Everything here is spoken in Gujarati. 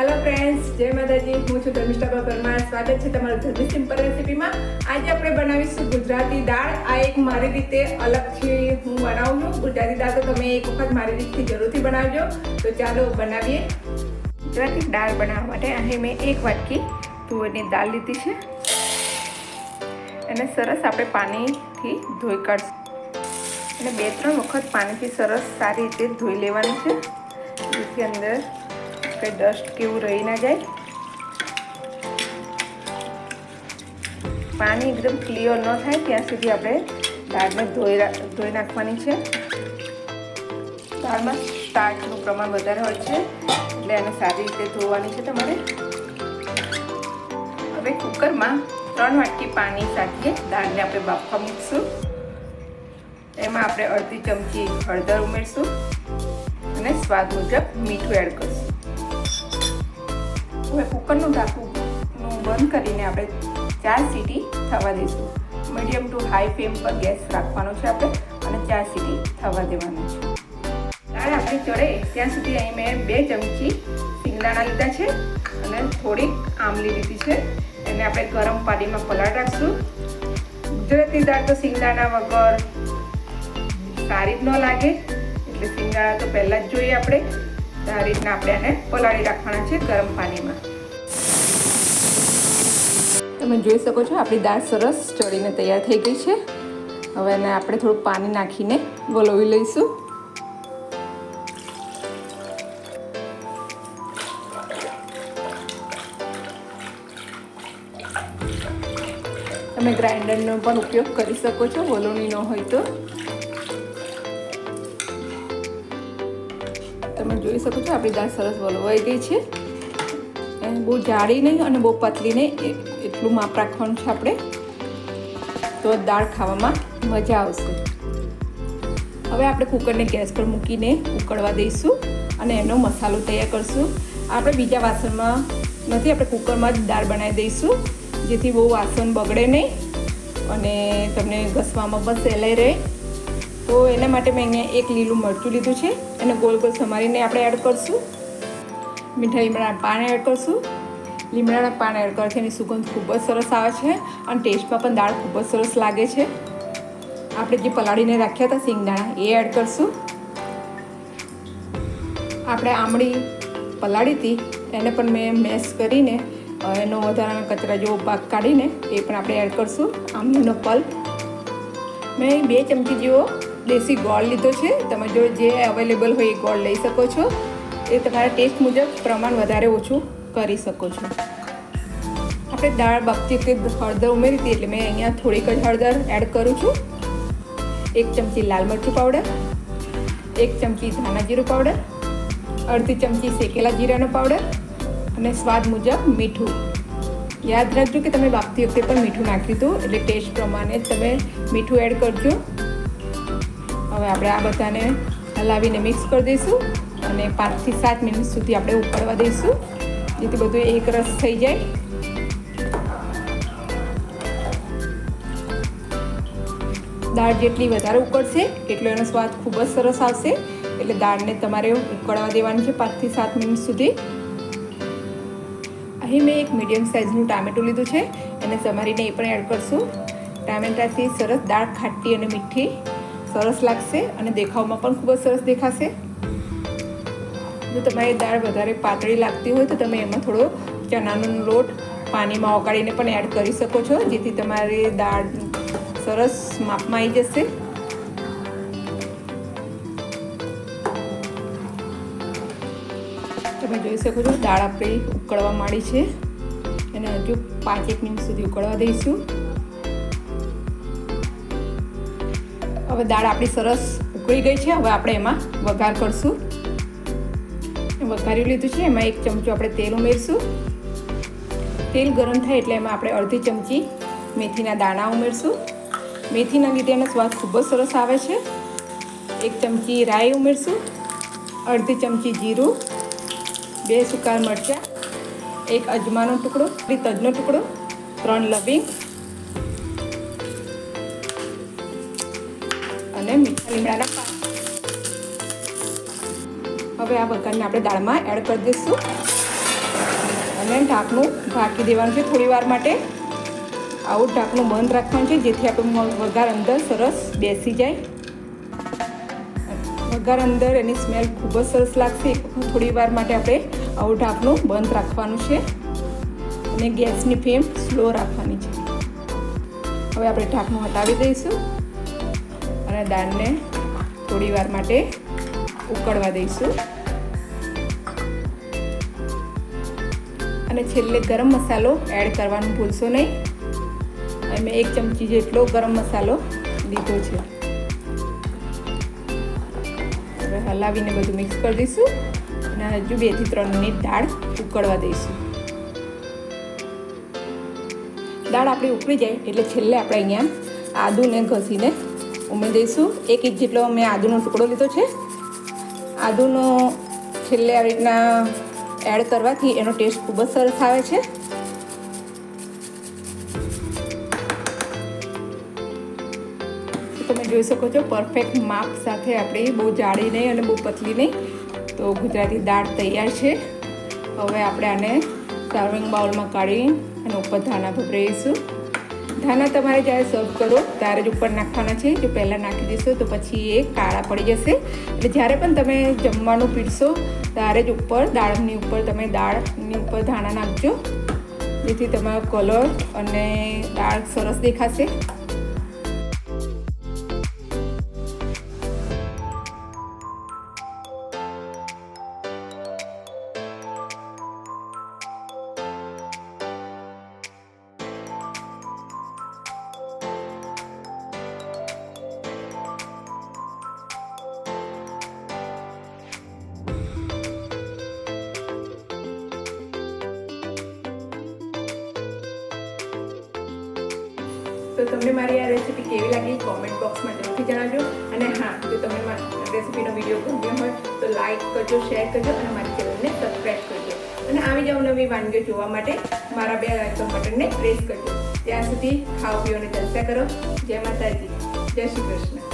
હેલો ફ્રેન્ડ્સ જય માતાજી. હું છું ધર્મિષ્ઠા પરમાર સ્વાગત છે તમારું ધર્મી સિમ્પલ રેસીપીમાં. આજે આપણે બનાવીશું ગુજરાતી દાળ. આ એક મારી રીતે અલગથી હું બનાવું છું. ગુજરાતી દાળ તો તમે એક વખત મારી રીતથી જરૂરથી બનાવજો. તો ચાલો બનાવીએ. ગુજરાતી દાળ બનાવવા માટે અહીં મેં એક વાટકી તુવેરની દાળ લીધી છે. એને સરસ આપણે પાણીથી ધોઈ કાઢશું. અને બે ત્રણ વખત પાણીથી સરસ સારી રીતે ધોઈ લેવાનું છે. જેથી અંદર કંઈ ડસ્ટ કેવું રહી ના જાય. પાણી એકદમ ક્લિયર ન થાય ત્યાં સુધી આપણે દાળને ધોઈ ધોઈ નાખવાની છે. દાળમાં સ્ટાર્ચનું પ્રમાણ વધારે હોય છે, એટલે એને સારી રીતે ધોવાની છે તમારે. હવે કુકરમાં ત્રણ વાટકી પાણી સાથે દાળને આપણે બાફવા મૂકશું. એમાં આપણે અડધી ચમચી હળદર ઉમેરશું અને સ્વાદ મુજબ મીઠું એડ કરશું. હવે કુકરનું ઢાંકણું બંધ કરીને આપણે ચાર સીટી થવા દઈશું. મીડિયમ ટુ હાઈ ફ્લેમ પર ગેસ રાખવાનો છે આપણે અને ચાર સીટી થવા દેવાનું છે. દાળ આપણી ચડે ત્યાં સુધી અહીં મેં બે ચમચી સિંગદાણા લીધા છે અને થોડીક આમલી લીધી છે. એને આપણે ગરમ પાણીમાં પલાળ રાખશું. ગુજરાતી દાળ તો સિંગદાણા વગર સારી જ ન લાગે. એટલે સિંગદાણા તો પહેલાં જ જોઈએ આપણે. આ રીતના આપણે એને પલાળી રાખવાના છે ગરમ પાણીમાં. તમે જોઈ શકો છો, આપણી દાળ સરસ ચડીને તૈયાર થઈ ગઈ છે. હવે એને આપણે થોડું પાણી નાખીને વલોવી લઈશું. તમે ગ્રાઇન્ડરનો પણ ઉપયોગ કરી શકો છો, વલોણી હોય તો. તમે જોઈ શકો છો, આપણી દાળ સરસ વલવાઈ ગઈ છે. બહુ જાડી નહીં અને બહુ પતલી નહીં એટલું માપ રાખવાનું છે આપણે. તો દાળ ખાવામાં મજા આવશે. હવે આપણે કુકરને ગેસ પર મૂકીને ઉકળવા દઈશું અને એનો મસાલો તૈયાર કરશું. આપણે બીજા વાસણમાં નથી, આપણે કુકરમાં જ દાળ બનાવી દઈશું, જેથી બહુ વાસણ બગડે નહીં અને તમને ઘસવામાં પણ સહેલાઈ રહે. તો એના માટે મેં અહીંયા એક લીલું મરચું લીધું છે એને ગોલ ગોલ સમારીને આપણે એડ કરશું. મીઠા લીમડાના પાન એડ કરશું. લીમડાના પાન એડ કરશે એની સુગંધ ખૂબ જ સરસ આવે છે અને ટેસ્ટમાં પણ દાળ ખૂબ જ સરસ લાગે છે. આપણે જે પલાળીને રાખ્યા હતા સિંગદાણા એ એડ કરશું. આપણે આમળી પલાળી હતી, એને પણ મેં મેશ કરીને એનો વધારાના કચરા જેવો ભાગ કાઢીને એ પણ આપણે એડ કરશું. આમલીનો પલ્પ. મેં બે ચમચી જેવો દેશી ગોળ લીધો છે. તમે જો જે અવેલેબલ હોય એ ગોળ લઈ શકો છો. એ તમારા ટેસ્ટ મુજબ પ્રમાણ વધારે ઓછું કરી શકો છો. આપણે દાળ બાફતી વખતે હળદર ઉમેરી હતી એટલે મેં અહીંયા થોડીક જ હળદર એડ કરું છું. એક ચમચી લાલ મરચું પાવડર એક ચમચી ધાણા જીરું પાવડર અડધી ચમચી શેકેલા જીરાનો પાવડર અને સ્વાદ મુજબ મીઠું. યાદ રાખજો કે તમે બાફતી વખતે પણ મીઠું નાખ્યું હતું એટલે ટેસ્ટ પ્રમાણે તમે મીઠું એડ કરજો. હવે આપણે આ બધાને હલાવીને મિક્સ કરી દઈશું અને પાંચથી સાત મિનિટ સુધી આપણે ઉકળવા દઈશું. જેથી બધું એક રસ થઈ જાય. દાળ જેટલી વધારે ઉકળશે, એટલો એનો સ્વાદ ખૂબ જ સરસ આવશે. એટલે દાળને તમારે ઉકળવા દેવાની છે પાંચથી સાત મિનિટ સુધી. અહીં મેં એક મીડિયમ સાઇઝનું ટામેટું લીધું છે. એને સમારીને એ પણ એડ કરશું. ટામેટાથી સરસ દાળ ખાટી અને મીઠી. સરસ લાગશે અને દેખાવમાં પણ ખૂબ જ સરસ દેખાશે. જો તમારી દાળ વધારે પાતળી લાગતી હોય તો તમે એમાં થોડો ચણાનો લોટ પાણીમાં ઓગાળીને પણ એડ કરી શકો છો, જેથી તમારી દાળ સરસ માપમાં આવી જશે. તમે જોઈ શકો છો દાળ આપણી ઉકળવા માંડી છે. અને હજુ પાંચ એક મિનિટ સુધી ઉકળવા દઈશું. હવે દાળ આપણી સરસ ઉકળી ગઈ છે. હવે આપણે એમાં વઘાર કરશું. વઘારી લીધું છે. એમાં એક ચમચો આપણે તેલ ઉમેરશું. તેલ ગરમ થાય એટલે એમાં આપણે અડધી ચમચી મેથીના દાણા ઉમેરશું. મેથીના લીધે એનો સ્વાદ ખૂબ જ સરસ આવે છે. એક ચમચી રાઈ ઉમેરશું. અડધી ચમચી જીરું. બે સુકા મરચાં. એક અજમાનો ટુકડો. તજનો ટુકડો. ત્રણ લવિંગ. અને મીઠા લીમડાના પાન હવે આ વઘારને આપણે દાળમાં એડ કરી દઈશું. અને ઢાંકણું ઢાંકી દેવાનું છે થોડી વાર માટે. આવું ઢાંકણું બંધ રાખવાનું છે, જેથી આપણું વઘાર અંદર સરસ બેસી જાય. વઘાર અંદર એની સ્મેલ ખૂબ જ સરસ લાગશે. થોડી વાર માટે આપણે આવું ઢાંકણું બંધ રાખવાનું છે. અને ગેસની ફ્લેમ સ્લો રાખવાની છે. હવે આપણે ઢાંકણું હટાવી દઈશું. અને દાળને થોડી વાર માટે ઉકળવા દઈશું. અને છેલ્લે ગરમ મસાલો એડ કરવાનું ભૂલશો નહીં. અને મેં એક ચમચી જેટલો ગરમ મસાલો લીધો છે. હવે હલાવીને બધું મિક્સ કરી દઈશું અને હજુ બેથી ત્રણ મિનિટ દાળ ઉકળવા દઈશું. દાળ આપણી ઉકળી જાય એટલે છેલ્લે આપણે અહીંયા આદુને ઘસીને ઉમેરી દઈશું. એક ઇંચ જેટલો મેં આદુનો ટુકડો લીધો છે. આદુનો છેલ્લે આવી રીતના એડ કરવાથી એનો ટેસ્ટ ખૂબ જ સરસ આવે છે. તમે જોઈ શકો છો પરફેક્ટ માપ સાથે આપણે બહુ જાડી નહીં અને બહુ પતલી નહીં. તો ગુજરાતી દાળ તૈયાર છે. હવે આપણે આને સર્વિંગ બાઉલમાં કાઢી અને ઉપર ધાણા ભભરાઈશું ધાણા તમારે જ્યારે સર્વ કરો ત્યારે જ ઉપર નાખવાના છે. જો પહેલાં નાખી દેશો તો પછી એ કાળા પડી જશે. એટલે જ્યારે પણ તમે જમવાનું પીરશો ત્યારે જ ઉપર દાળની ઉપર તમે દાળની ઉપર ધાણા નાખજો. જેથી તમારો કલર અને દાળ સરસ દેખાશે. તો તમને મારી આ રેસીપી કેવી લાગી કોમેન્ટ બોક્સમાં જરૂરથી જણાવજો. અને હા, જો તમને રેસીપીનો વીડિયો ગમ્યો હોય, તો લાઇક કરજો શેર કરજો અને મારી ચેનલને સબસ્ક્રાઈબ કરજો. અને આવી જાઉં નવી વાનગીઓ જોવા માટે મારા બે આઇકન બટનને પ્રેસ કરજો. ત્યાં સુધી ખાઓ પીઓને ચર્ચા કરો. જય માતાજી. જય શ્રી કૃષ્ણ.